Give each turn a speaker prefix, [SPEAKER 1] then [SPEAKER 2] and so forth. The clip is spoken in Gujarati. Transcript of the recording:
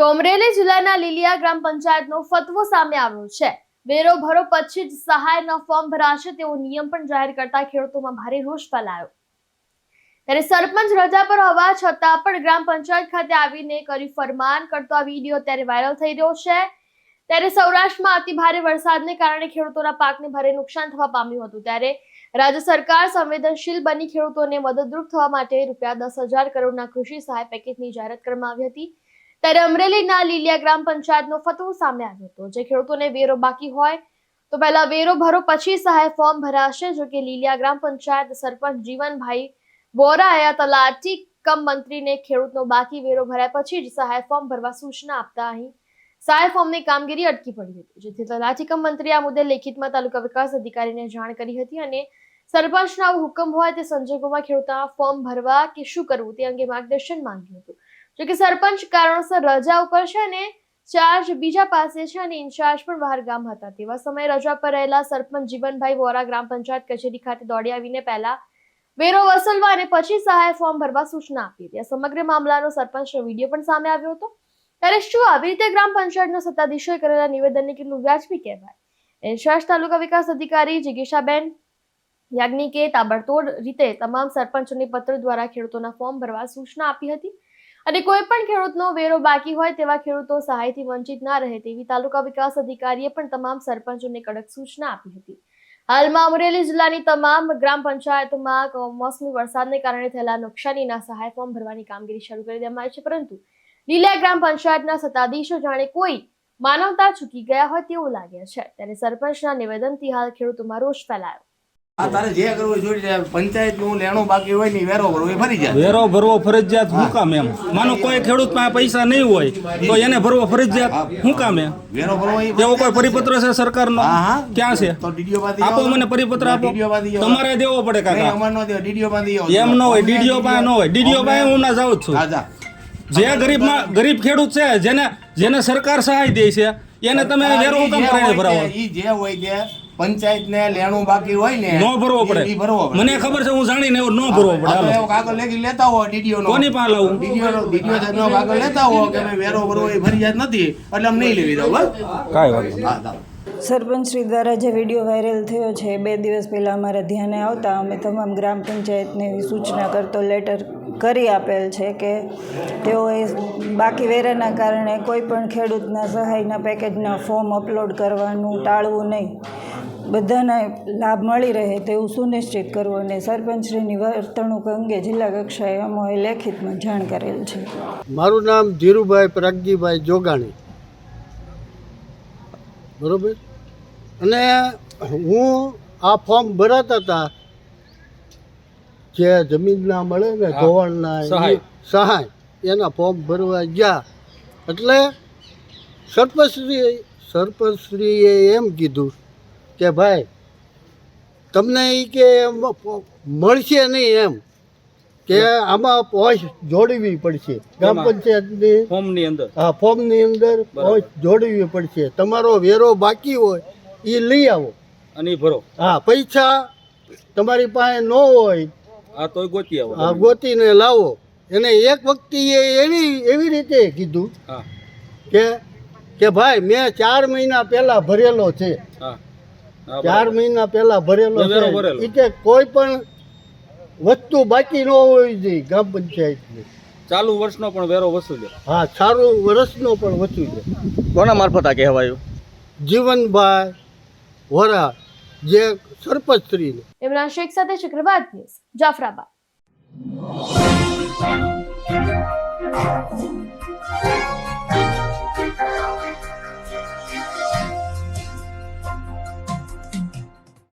[SPEAKER 1] તો જિલ્લાના લીલિયા ગ્રામ પંચાયતનો ફતવો સામે આવ્યો છે. વેરો ભરો પછી જ સહાયના ફોર્મ ભરાશે તેવો નિયમ પણ જાહેર કરતા ખેડૂતોમાં ભારે રોષ ફેલાયો. ત્યારે સરપંચ રજા પર હોવા છતાં પણ ગ્રામ પંચાયત ખાતે આવીને કરી ફરમાન કરતો આ વીડિયો અત્યારે વાયરલ થઈ રહ્યો છે. ત્યારે સૌરાષ્ટ્રમાં અતિ ભારે વરસાદને કારણે ખેડૂતોના પાકને ભારે નુકસાન થવા પામ્યું હતું. ત્યારે રાજ્ય સરકાર સંવેદનશીલ બની ખેડૂતોને મદદરૂપ થવા માટે રૂપિયા દસ હજાર કરોડના કૃષિ સહાય પેકેજની જાહેરાત કરવામાં આવી હતી. ત્યારે અમરેલીના લીલિયા ગ્રામ પંચાયતનો ફતવો સામે આવ્યો હતો. જે ખેડૂતોને વેરો બાકી હોય તો પહેલા વેરો ભરો, પછી સહાય ફોર્મ ભરાશે. જો કે લીલિયા ગ્રામ પંચાયત સરપંચ જીવનભાઈ વોરાએ તલાટી કમ મંત્રીને ખેડૂતનો બાકી વેરો ભરાયા પછી જ સહાય ફોર્મ ભરવા સૂચના આપતા અહીં સહાય ફોર્મની કામગીરી અટકી પડી હતી. જેથી તલાટી કમ મંત્રી આ મુદ્દે લેખિતમાં તાલુકા વિકાસ અધિકારીને જાણ કરી હતી અને સરપંચના હુકમ હોય તે સંજોગોમાં ખેડૂતોના ફોર્મ ભરવા કે શું કરવું તે અંગે માર્ગદર્શન માંગ્યું હતું. જોકે સરપંચ કારણોસર રજા ઉપર છે અને ચાર્જ બીજા પાસે છે અને ઇન્ચાર્જ પણ બહાર ગામ હતા. તેવા સમયે રજા પર રહેલા સરપંચ જીવનભાઈ વોરા ગ્રામ પંચાયત કચેરી ખાતે દોડી આવીને પહેલા વેરો વસૂલવા અને પછી સહાય ફોર્મ ભરવા સૂચના આપી હતી. આ સમગ્ર મામલાનો સરપંચનો વીડિયો પણ સામે આવ્યો હતો. ત્યારે શું આવી રીતે ગ્રામ પંચાયતના સત્તાધીશોએ કરેલા નિવેદનને કેટલું વ્યાજબી કહેવાય? ઇન્ચાર્જ તાલુકા વિકાસ અધિકારી જિગીશાબેન યાજ્ઞિકે તાબડતોડ રીતે તમામ સરપંચોને પત્ર દ્વારા ખેડૂતોના ફોર્મ ભરવા સૂચના આપી હતી. અને કોઈ પણ ખેડૂતનો વેરો બાકી હોય તેવા ખેડૂતો સહાયથી વંચિત ના રહે તેવી તાલુકા વિકાસ અધિકારીએ પણ તમામ સરપંચોને કડક સૂચના આપી હતી. હાલમાં અમરેલી જિલ્લાની તમામ ગ્રામ પંચાયતોમાં કમોસમી વરસાદને કારણે થયેલા નુકસાનીના સહાય ફોર્મ ભરવાની કામગીરી શરૂ કરી દેવામાં આવી છે, પરંતુ લીલા ગ્રામ પંચાયતના સત્તાધીશો જાણે કોઈ માનવતા ચૂકી ગયા હોય તેવું લાગે છે. ત્યારે સરપંચના નિવેદનથી હાલ ખેડૂતોમાં રોષ ફેલાયો.
[SPEAKER 2] આ તારે જે કરવું જોઈ લે. પંચાયતનું લેણું બાકી હોય ને વેરો ભરવો એ ભરી જાય.
[SPEAKER 3] વેરો ભરવો ફરજિયાત શું કામ એમ? માનો કોઈ ખેડૂત પાસે પૈસા નહીં હોય તો એને ભરવો ફરજિયાત શું કામ એમ?
[SPEAKER 2] વેરો ભરવો
[SPEAKER 3] એવો કોઈ પરિપત્ર છે સરકારનો. ક્યાં છે?
[SPEAKER 2] તો ડીડીઓ બાંધી
[SPEAKER 3] આપો મને પરિપત્ર આપો. તમારે દેવો પડે કાકા.
[SPEAKER 2] અમારે નો
[SPEAKER 3] એમ હોય ડીડીઓ પાસે ન હોય. ડીડીઓ પાસે હું ના જાઉં છું.
[SPEAKER 2] જે.
[SPEAKER 3] ગરીબ ગરીબ ખેડૂત છે જેને જેને સરકાર સહાય દે છે એને તમે વેરો હું કામ
[SPEAKER 2] ઈ જે
[SPEAKER 3] કરીને ભરાવો.
[SPEAKER 2] જે હોય તે પંચાયત ને લેણું બાકી હોય ને
[SPEAKER 3] ન ભરવો પડે. મને ખબર છે હું જાણીને એવો ન ભરવો પડે.
[SPEAKER 2] આ એવો કાગળ લેખી લેતા હો ડીડીઓ નો
[SPEAKER 3] કોની પાસે લઉં
[SPEAKER 2] ડીડીઓ નો ડીડીઓ નો કાગળ લેતા હો કે ભાઈ વેરો ભરવો એ ફરજિયાત નથી એટલે અમે નહીં લેવી દઉં બસ.
[SPEAKER 3] કાંઈ વાત નહીં.
[SPEAKER 2] સરપંચ
[SPEAKER 4] શ્રી દ્વારા જે વીડિયો વાયરલ થયો છે બે દિવસ પહેલાં અમારા ધ્યાને આવતા અમે તમામ ગ્રામ પંચાયતને એવી સૂચના કરતો લેટર કરી આપેલ છે કે તેઓએ બાકી વેરાના કારણે કોઈ પણ ખેડૂતના સહાયના પેકેજના ફોર્મ અપલોડ કરવાનું ટાળવું નહીં. બધાને લાભ મળી રહે તેવું સુનિશ્ચિત કરવું અને સરપંચશ્રીની વર્તણૂક અંગે જિલ્લા કક્ષાએ અમોએ લેખિતમાં જાણ કરેલ છે.
[SPEAKER 5] મારું નામ ધીરુભાઈ પ્રગજીભાઈ જોગાણી. બરોબર? અને હું આ ફોર્મ ભરાતા હતા જે જમીનના મળે ને ધોવાણના
[SPEAKER 3] સહાય.
[SPEAKER 5] સહાય એના ફોર્મ ભરવા ગયા. એટલે સરપંચશ્રી સરપંચશ્રીએ એમ કીધું કે ભાઈ તમને એ કે મળશે નહીં એમ કે આમાં પોસ્ટ જોડવી પડશે. ગ્રામ પંચાયતની
[SPEAKER 3] ફોર્મની અંદર.
[SPEAKER 5] હા ફોર્મની અંદર પોસ્ટ જોડવી પડશે. તમારો વેરો બાકી હોય એ લઈ આવો.
[SPEAKER 3] અને ભરો.
[SPEAKER 5] હા પૈસા તમારી પાસે ન હોય
[SPEAKER 3] આ તો ગોતી આવો
[SPEAKER 5] હા ગોતીને લાવો. એને એક વખતે એ એવી એવી રીતે કીધું કે કે ભાઈ મેં ચાર મહિના પહેલા ભરેલો છે.
[SPEAKER 3] હા,
[SPEAKER 5] ચાર મહિના પહેલા ભરેલો
[SPEAKER 3] વેરો
[SPEAKER 5] છે. કે કોઈ પણ વસ્તુ બાકી ન હોવી જોઈએ ગ્રામ પંચાયતની.
[SPEAKER 3] ચાલુ વર્ષનો પણ વેરો વસૂલ્યો
[SPEAKER 5] હા ચાલુ વર્ષનો પણ છે
[SPEAKER 6] કોના મારફત આ કહેવાયું?
[SPEAKER 5] જીવનભાઈ વરા જે સરપંચ સ્ત્રી
[SPEAKER 1] ઇમરાન શેખ સાથે ચક્રવાત ન્યૂઝ જાફરાબાદ.